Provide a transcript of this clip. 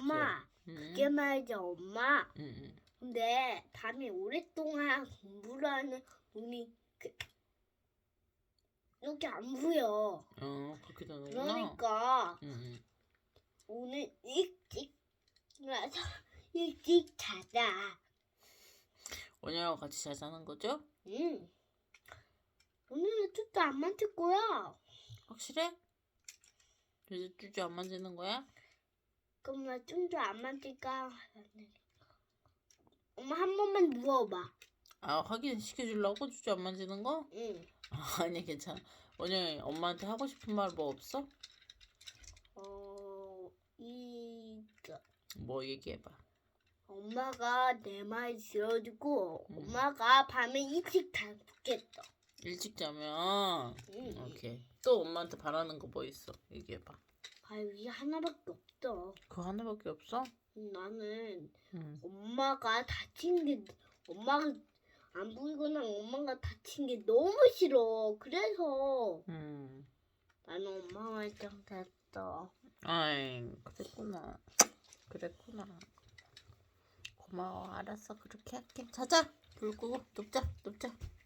엄마, 응. 그게 말이지, 엄마. 응, 응. 근데 밤에 오랫동안 공부를 하는 눈이 그, 이렇게 안 보여. 어, 그렇게 되는구나. 그러니까 응, 응. 오늘 일찍 일어나서 일찍 자자. 원영이랑 같이 잘 사는 거죠? 응. 오늘은 뚜뚜 안 만질 거야. 확실해? 이제 쭈쭈 안 만지는 거야? 그럼 나 뚜뚜 안 만질까? 엄마 한 번만 누워봐. 아, 확인시켜주려고 쭈쭈 안 만지는 거? 응. 아, 아니, 괜찮아. 원영이 엄마한테 하고 싶은 말 뭐 없어? 어, 이거. 뭐 얘기해봐. 엄마가 내 말 들어주고 음. 엄마가 밤에 일찍 자겠다. 일찍 자면 응. 오케이. 또 엄마한테 바라는 거 뭐 있어? 얘기해봐. 아 여기 하나밖에 없어. 그거 하나밖에 없어? 나는 응. 엄마가 다친 게 엄마가 안 보이거나 엄마가 다친 게 너무 싫어. 그래서 응. 나는 엄마만 정했어. 아이, 그랬구나. 그랬구나. 고마워. 알았어. 그렇게 할게. 자자. 불 끄고 눕자. 눕자.